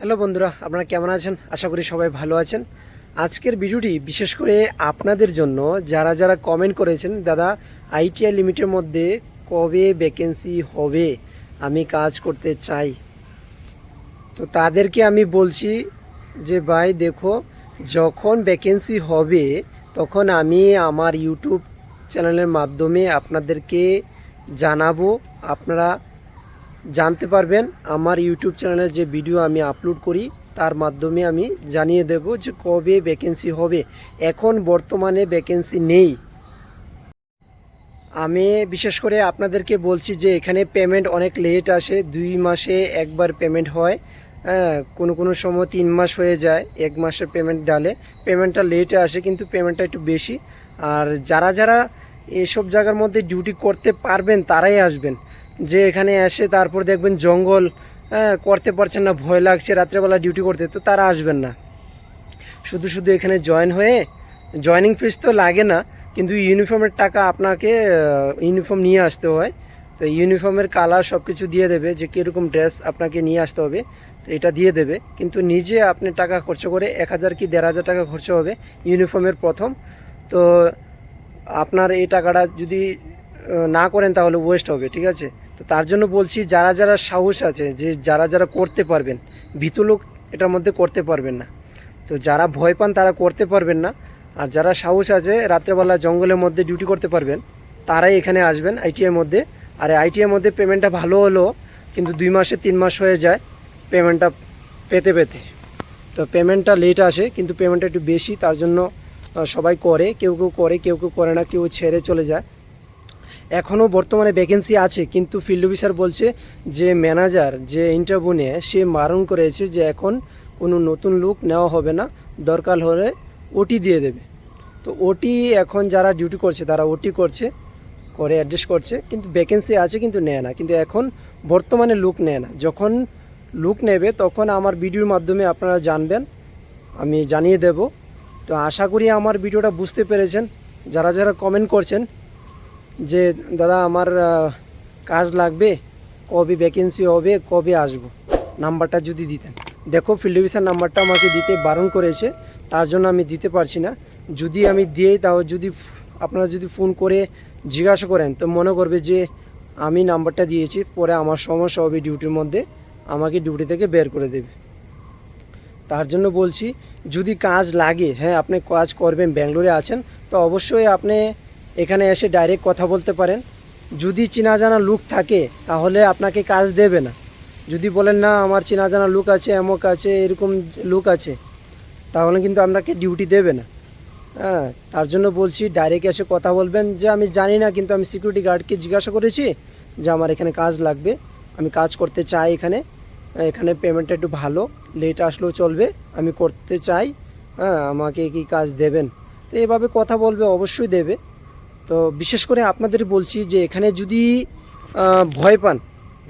Hello বন্ধুরা, আপনারা কেমন আছেন? আশা করি সবাই ভালো আছেন। আজকের ভিডিওটি বিশেষ করে আপনাদের জন্য, যারা যারা কমেন্ট করেছেন, দাদা আইটিআই লিমিটের মধ্যে কবে ভ্যাকেন্সি হবে? আমি কাজ করতে চাই। তো তাদেরকে আমি বলছি যে, ভাই, দেখো, যখন ভ্যাকেন্সি হবে, তখন আমি আমার ইউটিউব চ্যানেলের মাধ্যমে আপনাদেরকে জানাব। আপনারা জানতে পারবেন আমার ইউটিউব চ্যানেলে যে ভিডিও আমি আপলোড করি, তার মাধ্যমে আমি জানিয়ে দেব যে কবে ভ্যাকেন্সি হবে। এখন বর্তমানে ভ্যাকেন্সি নেই। আমি বিশেষ করে আপনাদেরকে বলছি যে এখানে পেমেন্ট অনেক লেট আসে, দুই মাসে একবার পেমেন্ট হয়। হ্যাঁ কোনো কোনো সময় তিন মাস হয়ে যায়, এক মাসের পেমেন্ট ডালে। পেমেন্টটা লেটে আসে, কিন্তু পেমেন্টটা একটু বেশি। আর যারা যারা এসব জায়গার মধ্যে ডিউটি করতে পারবেন, তারাই আসবেন। যে এখানে এসে তারপর দেখবেন জঙ্গল হ্যাঁ করতে পারছেন না, ভয় লাগছে, রাত্রেবেলা ডিউটি করতে, তো তারা আসবেন না। শুধু শুধু এখানে জয়েন হয়ে জয়নিং ফিস তো লাগে না, কিন্তু ইউনিফর্মের টাকা আপনাকে ইউনিফর্ম নিয়ে আসতে হয়। তো ইউনিফর্মের কালার সব কিছু দিয়ে দেবে, যে কীরকম ড্রেস আপনাকে নিয়ে আসতে হবে, তো এটা দিয়ে দেবে। কিন্তু নিজে আপনি টাকা খরচ করে এক হাজার কি দেড় হাজার টাকা খরচ হবে ইউনিফর্মের প্রথম। তো আপনার এই টাকাটা যদি না করেন তাহলে ওয়েস্ট হবে, ঠিক আছে? তো তার জন্য বলছি যারা যারা সাহস আছে যে যারা যারা করতে পারবেন, ভীতু লোক এটার মধ্যে করতে পারবেন না। তো যারা ভয় পান তারা করতে পারবেন না। আর যারা সাহস আছে রাত্রেবেলা জঙ্গলের মধ্যে ডিউটি করতে পারবেন, তারাই এখানে আসবেন আইটিআইয়ের মধ্যে। আর আইটিআইয়ের মধ্যে পেমেন্টটা ভালো হলো, কিন্তু দুই মাসে তিন মাস হয়ে যায় পেমেন্টটা পেতে পেতে। তো পেমেন্টটা লেট আসে, কিন্তু পেমেন্টটা একটু বেশি, তার জন্য সবাই করে, কেউ কেউ করে, কেউ কেউ করে না, কেউ ছেড়ে চলে যায়। এখনও বর্তমানে ভ্যাকেন্সি আছে, কিন্তু ফিল্ড অফিসার বলছে যে ম্যানেজার যে ইন্টারভিউ নিয়ে সে মারণ করেছে যে এখন কোনো নতুন লোক নেওয়া হবে না, দরকার হলে ওটি দিয়ে দেবে। তো ওটি এখন যারা ডিউটি করছে, তারা ওটি করছে, করে অ্যাডজাস্ট করছে, কিন্তু ভ্যাকেন্সি আছে কিন্তু নেয় না, কিন্তু এখন বর্তমানে লুক নেয় না। যখন লুক নেবে, তখন আমার ভিডিওর মাধ্যমে আপনারা জানবেন, আমি জানিয়ে দেব। তো আশা করি আমার ভিডিওটা বুঝতে পেরেছেন। যারা যারা কমেন্ট করছেন যে, দাদা, আমার কাজ লাগবে, কবে ভ্যাকেন্সি হবে, কবে আসব? নাম্বারটা যদি দিতেন। দেখো ফিল্ড অফিসার নাম্বারটা আমাকে দিতে বারণ করেছে, তার জন্য আমি দিতে পারছি না। যদি আমি দিই, তাও যদি আপনারা যদি ফোন করে জিজ্ঞাসা করেন, তো মনে করবে যে, আমি নাম্বারটা দিয়েছি, পরে আমার সমস্যা হবে ডিউটির মধ্যে, আমাকে ডিউটি থেকে বের করে দেবে। তার জন্য বলছি, যদি কাজ লাগে হ্যাঁ আপনি কাজ করবেন, ব্যাঙ্গালোরে আছেন, তো অবশ্যই আপনি এখানে এসে ডাইরেক্ট কথা বলতে পারেন। যদি চেনা জানা লুক থাকে, তাহলে আপনাকে কাজ দেবে না। যদি বলেন, না, আমার চেনা জানা লুক আছে, এমক আছে, এরকম লুক আছে, তাহলে কিন্তু আপনাকে ডিউটি দেবে না। হ্যাঁ তার জন্য বলছি ডাইরেক্ট এসে কথা বলবেন। যে আমি জানি না, কিন্তু আমি সিকিউরিটি গার্ডকে জিজ্ঞাসা করেছি যে আমার এখানে কাজ লাগবে। আমি কাজ করতে চাই এখানে। এখানে পেমেন্টটা একটু ভালো লেট আসলেও চলবে। আমি করতে চাই হ্যাঁ আমাকে কি কাজ দেবেন? তো এভাবে কথা বলবে, অবশ্যই দেবে। তো বিশেষ করে আপনাদের বলছি যে এখানে যদি ভয় পান,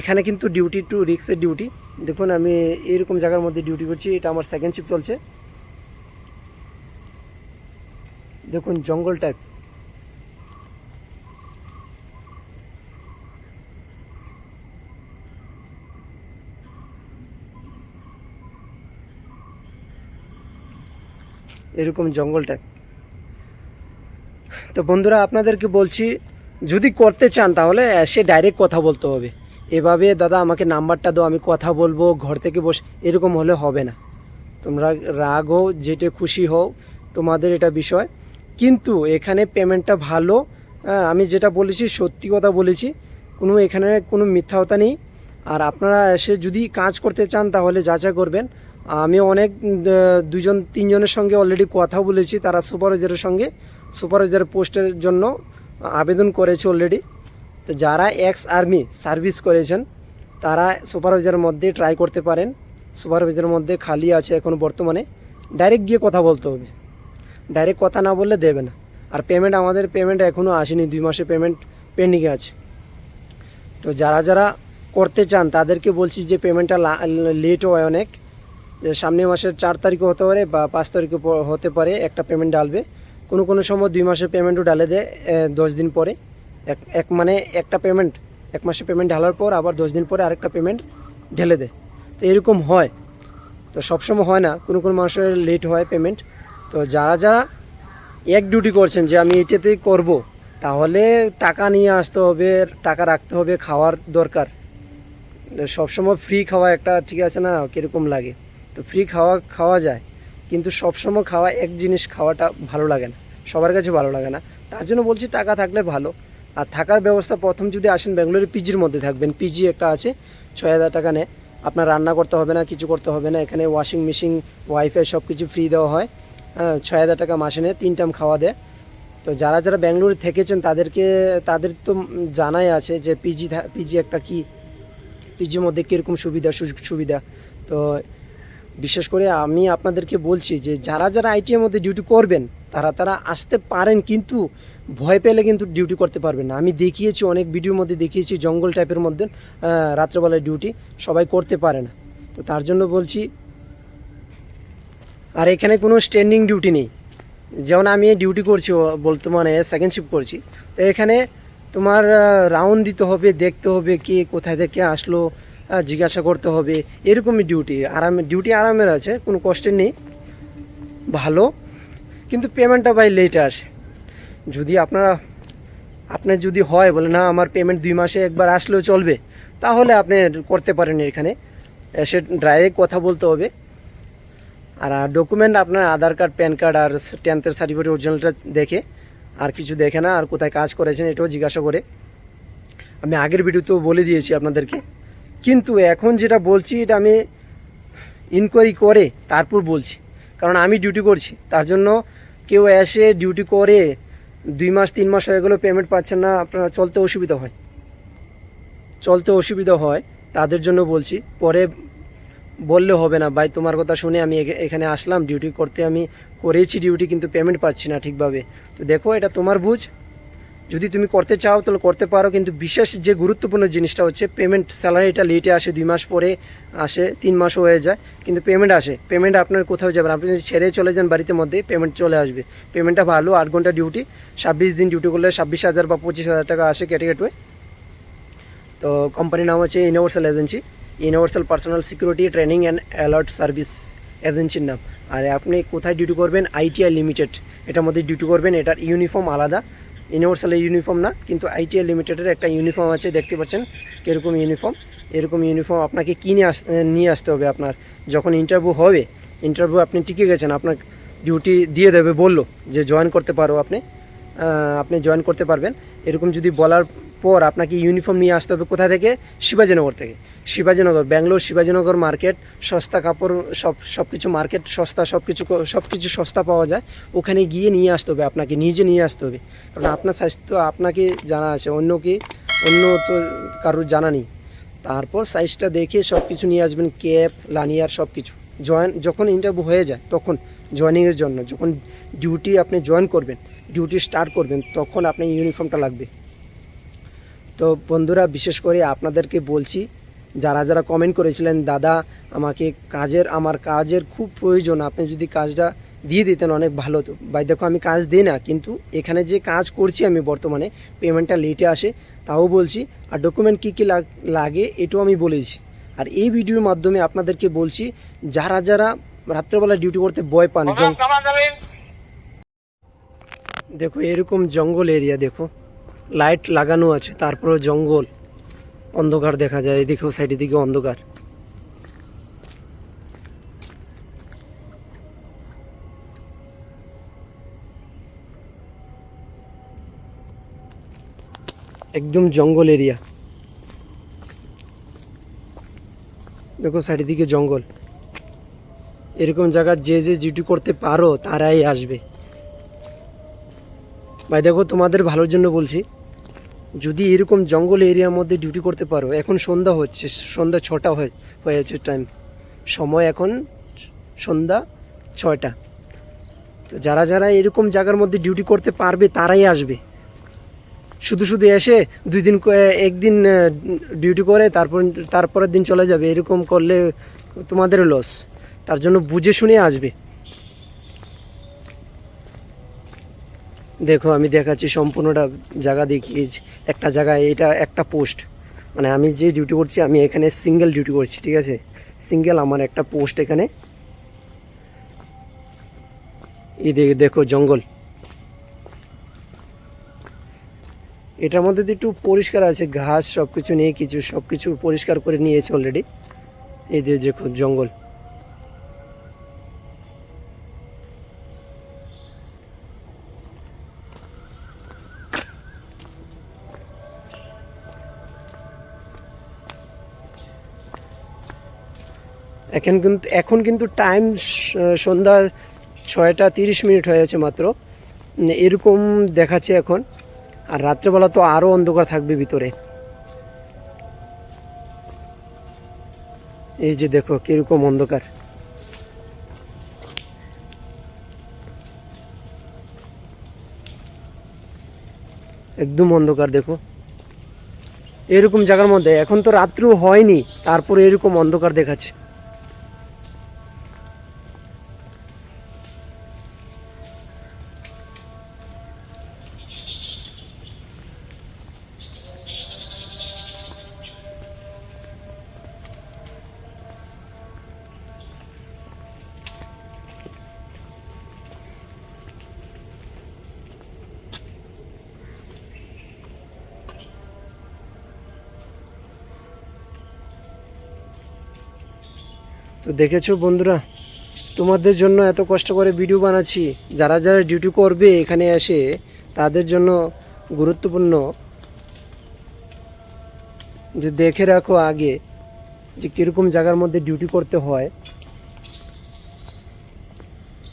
এখানে কিন্তু ডিউটি টু রিক্সের ডিউটি দেখুন, আমি এরকম জায়গার মধ্যে ডিউটি করছি, এটা আমার সেকেন্ড শিফট চলছে। দেখুন, জঙ্গল টাইপ এরকম জঙ্গল টাইপ তো বন্ধুরা আপনাদেরকে বলছি, যদি করতে চান তাহলে এসে ডাইরেক্ট কথা বলতে হবে। এভাবে দাদা আমাকে নাম্বারটা দাও, আমি কথা বলব, ঘর থেকে বসে, এরকম হলে হবে না। তোমরা রাগ হও, যেটে খুশি হও, তোমাদের এটা বিষয়। কিন্তু এখানে পেমেন্টটা ভালো আমি যেটা বলেছি, সত্যি কথা বলেছি, কোনো এখানে কোনো মিথ্যা কথা নেই। আর আপনারা এসে যদি কাজ করতে চান তাহলে যাচাই করবেন। আমি অনেক দুজন, তিনজনের সঙ্গে অলরেডি কথা বলেছি, তারা সুপারভাইজারের সঙ্গে। সুপারভাইজার পোস্টের জন্য আবেদন করেছে অলরেডি তো যারা এক্স আর্মি সার্ভিস করেছেন, তারা সুপারভাইজারের মধ্যে ট্রাই করতে পারেন। সুপারভাইজারের মধ্যে খালি আছে এখন বর্তমানে। ডাইরেক্ট গিয়ে কথা বলতে হবে। ডাইরেক্ট কথা না বললে দেবে না। আর পেমেন্ট আমাদের পেমেন্ট এখনও আসেনি, দুই মাসে পেমেন্ট পেন্ডিংয়ে আছে। তো যারা যারা করতে চান, তাদেরকে বলছি যে পেমেন্টটা লেট হয় অনেক। সামনের মাসের চার তারিখে হতে পারে বা পাঁচ তারিখে হতে পারে, একটা পেমেন্ট ডালবে কোনো কোনো সময় দুই মাসের পেমেন্টও ডালে দেয় দশ দিন পরে। এক এক মানে একটা পেমেন্ট এক মাসে পেমেন্ট ঢালার পর আবার দশ দিন পরে আরেকটা পেমেন্ট ঢেলে দেয়। তো এরকম হয়। তো সবসময় হয় না, কোনো কোনো মাসের লেট হয় পেমেন্ট তো যারা যারা এক ডিউটি করছেন যে আমি এটাতেই করব, তাহলে টাকা নিয়ে আসতে হবে, টাকা রাখতে হবে, খাওয়ার দরকার। সবসময় ফ্রি খাওয়া একটা ঠিক আছে না, কীরকম লাগে? তো ফ্রি খাওয়া খাওয়া যায়। কিন্তু সবসময় খাওয়া এক জিনিস খাওয়াটা ভালো লাগে না। সবার কাছে ভালো লাগে না। তার জন্য বলছি টাকা থাকলে ভালো। আর থাকার ব্যবস্থা প্রথম যদি আসেন ব্যাঙ্গালোরে পিজির মধ্যে থাকবেন। পিজি একটা আছে, ছয় হাজার টাকা নেয়। আপনার রান্না করতে হবে না, কিছু করতে হবে না। এখানে ওয়াশিং মেশিন ওয়াইফাই সব কিছু ফ্রি দেওয়া হয়। হ্যাঁ ছয় হাজার টাকা মাসে নেয়, তিন টাইম খাওয়া দেয়। তো যারা যারা ব্যাঙ্গালোরে থেকেছেন, তাদেরকে, তাদের তো জানাই আছে যে পিজি পিজি একটা কি পিজির মধ্যে কীরকম সুবিধা সুযোগ সুবিধা তো বিশেষ করে আমি আপনাদেরকে বলছি যে যারা যারা আইটিএর মধ্যে ডিউটি করবেন, তারা তারা আসতে পারেন কিন্তু ভয় পেলে কিন্তু ডিউটি করতে পারবেন না। আমি দেখিয়েছি, অনেক ভিডিওর মধ্যে দেখিয়েছি, জঙ্গল টাইপের মধ্যে রাত্রেবেলায় ডিউটি সবাই করতে পারে না। তো তার জন্য বলছি, আর এখানে কোনো স্ট্যান্ডিং ডিউটি নেই। যেমন আমি ডিউটি করছি, ও- মানে সেকেন্ড শিফট করছি। তো এখানে তোমার রাউন্ড দিতে হবে, দেখতে হবে কে কোথায় থেকে আসলো জিজ্ঞাসা করতে হবে। এরকমই ডিউটি আরামে ডিউটি আরামের আছে, কোনো কষ্টের নেই। ভালো। কিন্তু পেমেন্টটা ভাই লেটে আসে। যদি আপনারা, আপনার যদি হয়, বলে, না, আমার পেমেন্ট দুই মাসে একবার আসলেও চলবে, তাহলে আপনি করতে পারেন এখানে। এসে ডাইরেক্ট কথা বলতে হবে। আর ডকুমেন্ট আপনার আধার কার্ড প্যান কার্ড আর টেন্থের সার্টিফিকেট অরিজিনালটা দেখে। আর কিছু দেখে না, আর কোথায় কাজ করেছেন এটাও জিজ্ঞাসা করে। আমি আগের ভিডিওতেও বলে দিয়েছি আপনাদেরকে। কিন্তু এখন যেটা বলছি, এটা আমি ইনকোয়ারি করে তারপর বলছি। কারণ আমি ডিউটি করছি, তার জন্য কেউ এসে ডিউটি করে দুই মাস, তিন মাস হয়ে গেলেও পেমেন্ট পাচ্ছেন না, আপনার চলতে অসুবিধা হয়। চলতে অসুবিধা হয়, তাদের জন্য বলছি। পরে বললে হবে না, ভাই তোমার কথা শুনে আমি এখে- এখানে আসলাম ডিউটি করতে আমি করেছি ডিউটি কিন্তু পেমেন্ট পাচ্ছি না ঠিকভাবে। তো দেখো, এটা তোমার বুঝ। যদি তুমি করতে চাও, তাহলে করতে পারো, কিন্তু বিশেষ যে গুরুত্বপূর্ণ জিনিসটা হচ্ছে পেমেন্ট স্যালারিটা লেটে আসে, দুই মাস পরে আসে, তিন মাসও হয়ে যায়, কিন্তু পেমেন্ট আসে। পেমেন্ট আপনার কোথাও যাবেন আপনি যদি ছেড়ে চলে যান বাড়িতে মধ্যে পেমেন্ট চলে আসবে। পেমেন্টটা ভালো, আট ঘণ্টা ডিউটি ছাব্বিশ দিন ডিউটি করলে ছাব্বিশ হাজার বা পঁচিশ হাজার টাকা আসে কেটে কেটে তো কোম্পানির নাম হচ্ছে universal agency universal personal security training and alert service এজেন্সির নাম। আর আপনি কোথায় ডিউটি করবেন? আইটিআই লিমিটেড এটার মধ্যে ডিউটি করবেন, এটার ইউনিফর্ম আলাদা। ইউনিভার্সালের ইউনিফর্ম না, কিন্তু আইটিআই লিমিটেডের একটা ইউনিফর্ম আছে, দেখতে পাচ্ছেন কীরকম ইউনিফর্ম। এরকম ইউনিফর্ম আপনাকে কিনে আস, নিয়ে আসতে হবে আপনার? যখন ইন্টারভিউ হবে ইন্টারভিউ আপনি টিকে গেছেন, আপনার ডিউটি দিয়ে দেবে, বলল যে জয়েন করতে পারো আপনি আপনি জয়েন করতে পারবেন। এরকম যদি বলার পর আপনাকে ইউনিফর্ম নিয়ে আসতে হবে কোথা থেকে? শিবাজীনগর থেকে। শিবাজীনগর, ব্যাঙ্গালোর শিবাজীনগর মার্কেট, সস্তা কাপড়, সব সব কিছু মার্কেট, সস্তা সব কিছু সব কিছু সস্তা পাওয়া যায়। ওখানে গিয়ে নিয়ে আসতে হবে, আপনাকে নিজে নিয়ে আসতে হবে। কারণ আপনার স্বাস্থ্য আপনাকে জানা আছে, অন্য কি, অন্য তো কারোর জানা নেই। তারপর সাইজটা দেখে সব কিছু নিয়ে আসবেন, ক্যাপ, লানিয়ার সব কিছু জয়েন, যখন ইন্টারভিউ হয়ে যায়, তখন জয়েনিংয়ের জন্য, যখন ডিউটি আপনি জয়েন করবেন ডিউটি স্টার্ট করবেন, তখন আপনার ইউনিফর্মটা লাগবে। তো বন্ধুরা, বিশেষ করে আপনাদেরকে বলছি যারা যারা কমেন্ট করেছিলেন দাদা আমাকে কাজের আমার কাজের খুব প্রয়োজন আপনি যদি কাজটা দিয়ে দিতেন অনেক ভালো হতো। ভাই দেখো আমি কাজ দিই না কিন্তু এখানে যে কাজ করছি আমি বর্তমানে পেমেন্টটা লেটে আসে তাও বলছি আর ডকুমেন্ট কী কী লাগ- লাগে এটাও আমি বলেছি আর এই ভিডিওর মাধ্যমে আপনাদেরকে বলছি যারা যারা রাত্রেবেলা ডিউটি করতে ভয় পান দেখো এরকম জঙ্গল এরিয়া দেখো। লাইট লাগানো আছে তারপরে জঙ্গল। অন্ধকার দেখা যায়, এদিকেও সাইডের দিকে অন্ধকার। একদম জঙ্গল এরিয়া। দেখো সাইডের দিকে জঙ্গল। এরকম জায়গা যে যে ডিউটি করতে পারো, তারাই আসবে। ভাই, দেখো তোমাদের ভালোর জন্য বলছি। যদি এরকম জঙ্গল এরিয়ার মধ্যে ডিউটি করতে পারো, এখন সন্ধ্যা হচ্ছে, সন্ধ্যা ছটা হয়ে হয়েছে টাইম সময় এখন সন্ধ্যা ছয়টা। তো যারা যারা এরকম জায়গার মধ্যে ডিউটি করতে পারবে, তারাই আসবে। শুধু শুধু এসে দুই দিন একদিন ডিউটি করে, তারপর, তারপরের দিন চলে যাবে। এরকম করলে তোমাদের লস তার জন্য বুঝে শুনে আসবে। দেখো, আমি দেখাচ্ছি সম্পূর্ণটা জায়গা দেখিয়েছি একটা জায়গায় এটা একটা পোস্ট। মানে আমি যে ডিউটি করছি, আমি এখানে সিঙ্গেল ডিউটি করছি, ঠিক আছে? সিঙ্গেল আমার একটা পোস্ট এখানে। এই দেখো জঙ্গল। এটার মধ্যে তো একটু পরিষ্কার আছে, ঘাস সব কিছু নিয়ে কিছু সব কিছু পরিষ্কার করে নিয়েছে অলরেডি এই দেখো জঙ্গল। এখন কিন্তু এখন কিন্তু টাইম সন্ধ্যা ছয়টা তিরিশ মিনিট হয়েছে মাত্র। এরকম দেখাচ্ছে এখন। আর রাত্রেবেলা তো আরও অন্ধকার থাকবে ভিতরে। এই যে দেখো, কীরকম অন্ধকার। একদম অন্ধকার, দেখো। এরকম জায়গার মধ্যে, এখন তো রাত্রেও হয়নি, তারপরে এরকম অন্ধকার দেখাচ্ছে। দেখেছ বন্ধুরা, তোমাদের জন্য এত কষ্ট করে ভিডিও বানাচ্ছি। যারা যারা ডিউটি করবে এখানে এসে, তাদের জন্য গুরুত্বপূর্ণ। যে দেখে রাখো আগে যে কীরকম জায়গার মধ্যে ডিউটি করতে হয়।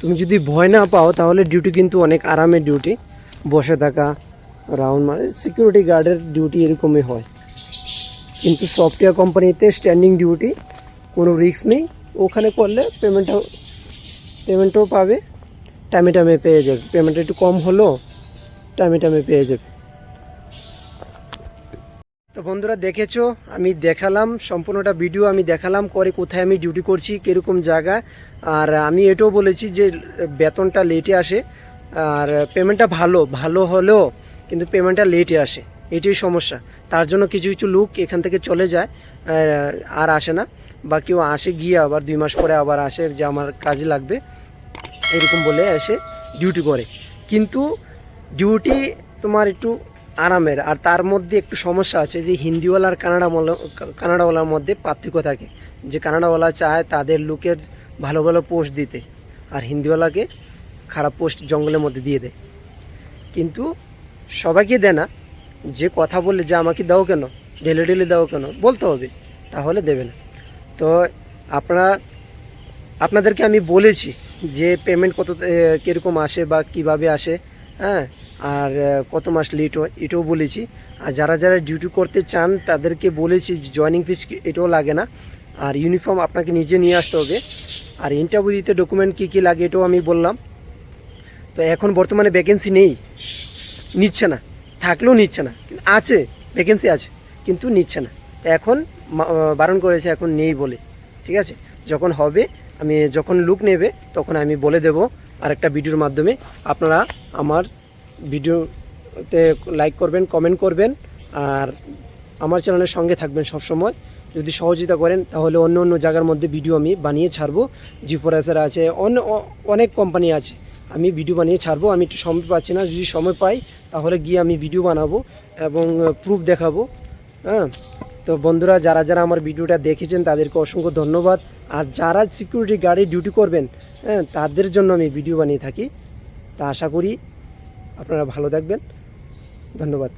তুমি যদি ভয় না পাও, তাহলে ডিউটি কিন্তু অনেক আরামের ডিউটি বসে থাকা রাউন্ড মানে সিকিউরিটি গার্ডের ডিউটি এরকমই হয়। কিন্তু সফটওয়্যার কোম্পানিতে স্ট্যান্ডিং ডিউটি কোনো রিস্ক নেই। ওখানে করলে পেমেন্টটাও পেমেন্টও পাবে টাইমে টাইমে পেয়ে যাবে। পেমেন্ট একটু কম হলো টাইমে টাইমে পেয়ে যাবে। তো বন্ধুরা দেখেছ, আমি দেখালাম, সম্পূর্ণটা ভিডিও আমি দেখালাম, করে কোথায় আমি ডিউটি করছি, কীরকম জায়গা। আর আমি এটাও বলেছি যে, বেতনটা লেটে আসে। আর পেমেন্টটা ভালো ভালো হলেও কিন্তু পেমেন্টটা লেটে আসে। এটাই সমস্যা। তার জন্য কিছু কিছু লোক এখান থেকে চলে যায় আর আসে না। বা কেউ আসে, গিয়ে আবার দুই মাস পরে আবার আসে যে আমার কাজে লাগবে। এরকম বলে এসে ডিউটি করে। কিন্তু ডিউটি তোমার একটু আরামের, আর তার মধ্যে একটু সমস্যা আছে যে হিন্দিওয়ালা আর কানাডা কানাডাওয়ালার মধ্যে পার্থক্য থাকে। যে কানাডাওয়ালা চায় তাদের লোকের ভালো ভালো পোস্ট দিতে, আর হিন্দিওয়ালাকে খারাপ পোস্ট জঙ্গলের মধ্যে দিয়ে দেয়। কিন্তু সবাইকে দেয় না। যে কথা বললে যে আমাকে দাও কেন? ডেলি ডেলি দাও কেন? বলতে হবে, তাহলে দেবে না। তো আপনারা, আপনাদেরকে আমি বলেছি যে পেমেন্ট কত কীরকম আসে বা কীভাবে আসে হ্যাঁ? আর কত মাস লেট হয়, এটাও বলেছি। আর যারা যারা ডিউটি করতে চান, তাদেরকে বলেছি জয়নিং ফিস এটাও লাগে না। আর ইউনিফর্ম আপনাকে নিজে নিয়ে আসতে হবে। আর ইন্টারভিউ দিতে ডকুমেন্ট কী কী লাগে, এটাও আমি বললাম। তো এখন বর্তমানে ভ্যাকেন্সি নেই। নিচ্ছে না। থাকলেও নিচ্ছে না। আছে ভ্যাকেন্সি আছে, কিন্তু নিচ্ছে না। এখন বারণ করেছে এখন নেই বলে, ঠিক আছে? যখন হবে, আমি যখন লুক নেবে, তখন আমি বলে দেব আরেকটা ভিডিওর মাধ্যমে। আপনারা আমার ভিডিওতে লাইক করবেন কমেন্ট করবেন, আর আমার চ্যানেলের সঙ্গে থাকবেন সব সময় যদি সহযোগিতা করেন, তাহলে অন্য অন্য জায়গার মধ্যে ভিডিও আমি বানিয়ে ছাড়বো। জি ফোরাসের আছে, অন্য অনেক কোম্পানি আছে। আমি ভিডিও বানিয়ে ছাড়বো, আমি একটু সময় পাচ্ছি না, যদি সময় পাই, তাহলে গিয়ে আমি ভিডিও বানাবো এবং প্রুফ দেখাবো। হ্যাঁ? তো বন্ধুরা, যারা যারা আমার ভিডিওটা দেখেছেন, তাদেরকে অসংখ্য ধন্যবাদ। আর যারা সিকিউরিটি গার্ডে ডিউটি করবেন হ্যাঁ তাদের জন্য আমি ভিডিও বানিয়ে থাকি। তা আশা করি আপনারা ভালো থাকবেন। ধন্যবাদ।